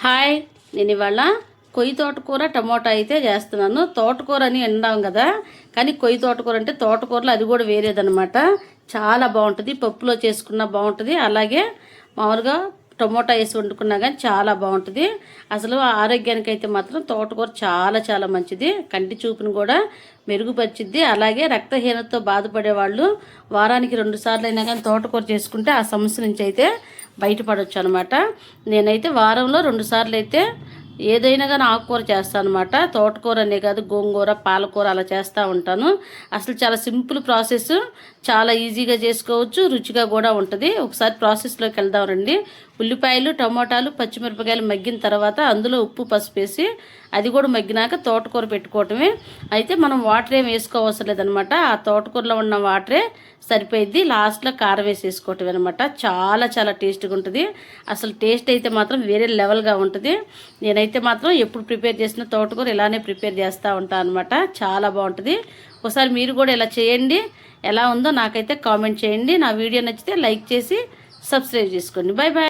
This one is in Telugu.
హాయ్ నేను ఇవాళ కొయ్యి తోటకూర టమోటా అయితే చేస్తున్నాను. తోటకూర అని విన్నాం కదా కానీ కొయ్యి తోటకూర అంటే తోటకూరలో అది కూడా వేరేదనమాట చాలా బాగుంటుంది పప్పులో చేసుకున్నా బాగుంటుంది. అలాగే మామూలుగా టమోటా వేసి వండుకున్నా కానీ చాలా బాగుంటుంది. అసలు ఆరోగ్యానికి అయితే మాత్రం తోటకూర చాలా చాలా మంచిది. కంటి చూపును కూడా మెరుగుపరిచిద్ది. అలాగే రక్తహీనతతో బాధపడే వాళ్ళు వారానికి రెండు సార్లు అయినా కానీ తోటకూర చేసుకుంటే ఆ సమస్య నుంచి అయితే బయటపడవచ్చు అనమాట నేనైతే వారంలో రెండుసార్లు అయితే ఏదైనా కానీ ఆకుకూర చేస్తాను అనమాట తోటకూర అనే కాదు గోంగూర పాలకూర అలా చేస్తూ ఉంటాను. అసలు చాలా సింపుల్ ప్రాసెస్. చాలా ఈజీగా చేసుకోవచ్చు రుచిగా కూడా ఉంటుంది. ఒకసారి ప్రాసెస్లోకి వెళ్దాం రండి. ఉల్లిపాయలు టమోటాలు పచ్చిమిరపకాయలు మగ్గిన తర్వాత అందులో ఉప్పు పసుపు వేసి అది కూడా మగ్గినాక తోటకూర పెట్టుకోవటమే. అయితే మనం వాటర్ ఏం వేసుకోవసరం లేదనమాట. ఆ తోటకూరలో ఉన్న వాటరే సరిపోయిద్ది. లాస్ట్లో కారం వేసేసుకోవటం అనమాట. చాలా చాలా టేస్ట్గా ఉంటుంది. అసలు టేస్ట్ అయితే మాత్రం వేరే లెవెల్గా ఉంటుంది. నేనైతే నేనైతే మాత్రం ఎప్పుడు ప్రిపేర్ చేసిన తోటకూర ఇలానే ప్రిపేర్ చేస్తూ ఉంటాను అనమాట చాలా బాగుంటుంది. ఒకసారి మీరు కూడా ఇలా చేయండి. ఎలా ఉందో నాకైతే కామెంట్ చేయండి. నా వీడియో నచ్చితే లైక్ చేసి సబ్స్క్రైబ్ చేసుకోండి. Bye bye